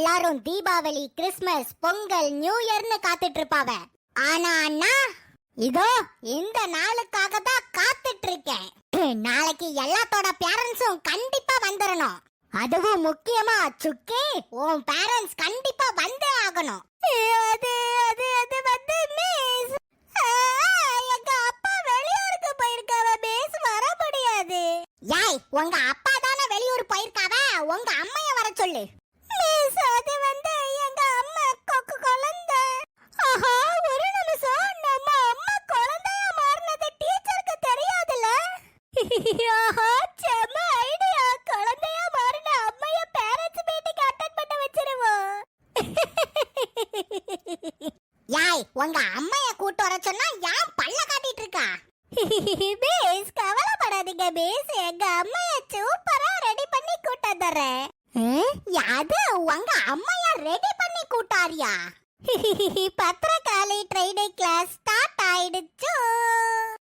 எல்லாரும் Deepavali Christmas Pongal new இயர்னு காத்துட்டு இருப்பாவ ஆனா அண்ணா இதோ இந்த நாளுக்காக தான் காத்துட்டு இருக்கேன் நாளைக்கு எல்லாத்தோட பேரண்ட்ஸும் கண்டிப்பா வந்துடணும் அதுவும் முக்கியமா சுக்கி உன் பேரண்ட்ஸ் கண்டிப்பா வந்தே ஆகணும். அது அது அது வந்து மிஸ் எங்க அப்பா வெளியூருக்கு போயிருக்காவ மிஸ் வர முடியாது. யாய் உங்க அப்பா தானே வெளியூர் போயிருக்காவ? உங்க அம்மைய வர சொல்லு. ஆஹா செம ஐடியா குழந்தையா மாறின அம்மைய பேரண்ட்ஸ் மீட்டிங் அட்டெண்ட் பண்ண வச்சிருவோம். யாய் உங்க அம்மைய கூட்டு வர சொன்னா யான் பல்ல காட்டிட்டு இருக்கா? பேஸ் கவலைப்படாதீங்க பேஸ் எங்க அம்மைய சூப்பரா ரெடி பண்ணி கூட்ட தரேன் யாது உங்க அம்மைய ரெடி பண்ணி கூட்டாரியா? பத்திரகாளி ட்ரைனிங் கிளாஸ் ஸ்டார்ட் ஆயிடுச்சு ம்.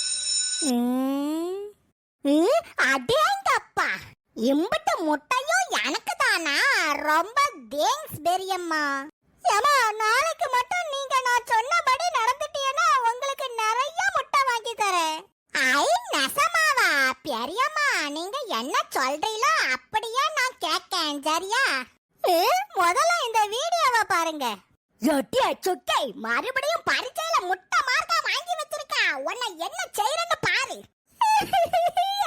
ம், அடேங்கப்பா. இம்புட்டு முட்டையும் எனக்கு தானா? ரொம்ப தேங்க்ஸ் பெரியம்மா. ஏமா நாளைக்கு மட்டும் நீங்க நான் சொன்னபடி நடந்துட்டீங்கன்னா உங்களுக்கு நிறைய முட்டை வாங்கி தரேன். ஐ நெசமாவா? பெரியம்மா நீங்க என்ன சொல்றீங்களோ அப்படியே நான் கேட்கேன் சரியா? முதல்ல இந்த வீடியோவை பாருங்க. எட்டிய சுக்கை மறுபடியும் பரிச்சையில முட்டை மார்க்கா உன்னை என்ன செய்யறன்னு பாரு.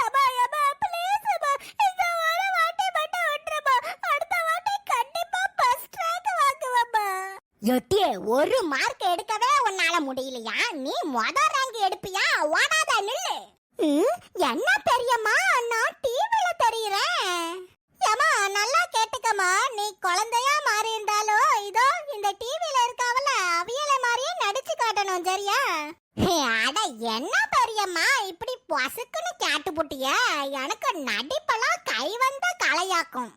அம்மா, அம்மா, please அம்மா, இந்த ஒரு வாட்டி மட்டும் விட்டுரும்மா. அடுத்த வாட்டி கண்டிப்பா first rank வாங்குவேம்மா. எட்டியே, ஒரு மார்க் எடுக்கவே உன்னால முடியலையா? நீ முத ரேங்க் எடுப்பியா? ஓடாத நில்லு. ம், என்ன பெரியம்மா? நான் நடிச்சு சரியா? அட என்ன பெரியம்மா இப்படி பசுக்குன்னு கேட்டு புட்டிய? எனக்கு நடிப்பெல்லாம் கை வந்த கலையாக்கும்.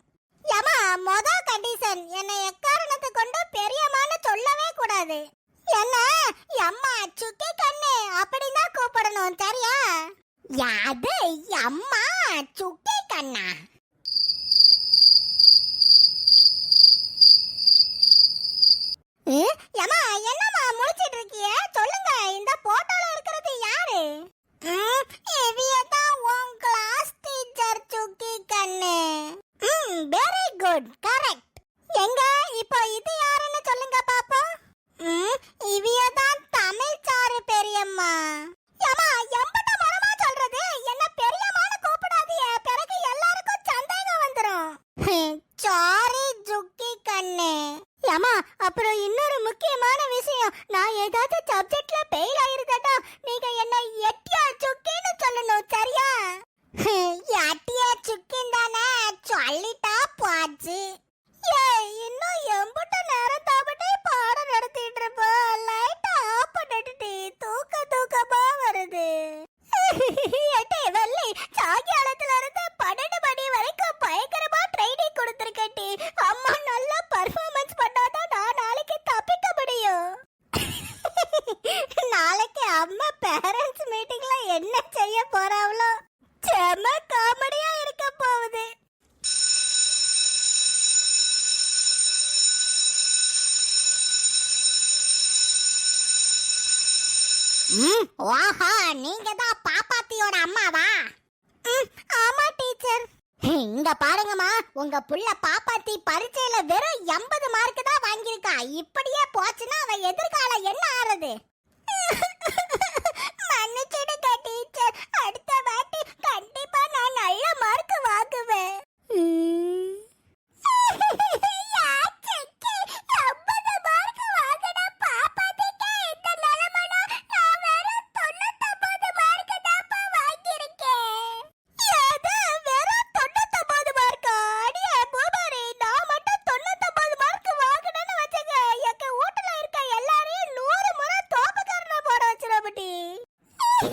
ஏமா மொத கண்டிஷன் என்னை எக்காரணத்தை கொண்டு பெரியம்மான்னு சொல்லவே கூடாது. என்ன எம்மா சுக்கி கண்ணு அப்படின்னு தான் கூப்பிடணும் சரியா? யாது அம்மா சுக்கி கண்ணா? ஏமா என்ன முழிச்சிட்டு இருக்கிய சொல்லுங்க இந்த போட்டோல இருக்கிறது யாரு? இவியதான் உன் கிளாஸ் டீச்சர் சுக்கி கண்ணு. ம் வெரி குட் கரெக்ட் எங்க இப்போ இது யாருன்னு சொல்லுங்க பாப்போம். ம் இவியதான் தமிழ் சாரு பெரியம்மா. ஏமா எம்பட்ட மரமா சொல்றது? என்ன பெரியம்மான்னு கூப்பிடாதீங்க. பிறகு எல்லாருக்கும் சந்தேகம் வந்துரும். காமெடியா இருக்க போகுது. ஓஹோ நீங்க தான் பாப்பாத்தியோட அம்மாவா? ஆமா டீச்சர். இங்க பாருங்கம்மா உங்க புள்ள பாப்பாத்தி பரீட்சையில வெறும் எண்பது மார்க் தான் வாங்கியிருக்கா. இப்படியே போச்சுன்னா அவ எதிர்காலம் என்ன ஆறது?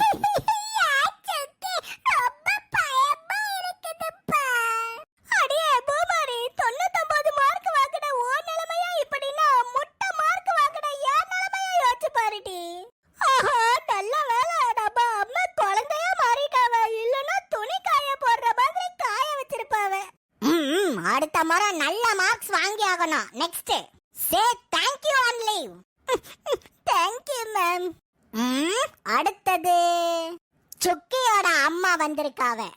அடுத்த முறை நல்ல மார்க்ஸ் வாங்கி ஆகணும். Next say thank you on leave thank you ma'am அடுத்தது. சுக்கியோட அம்மா வந்திருக்காவ.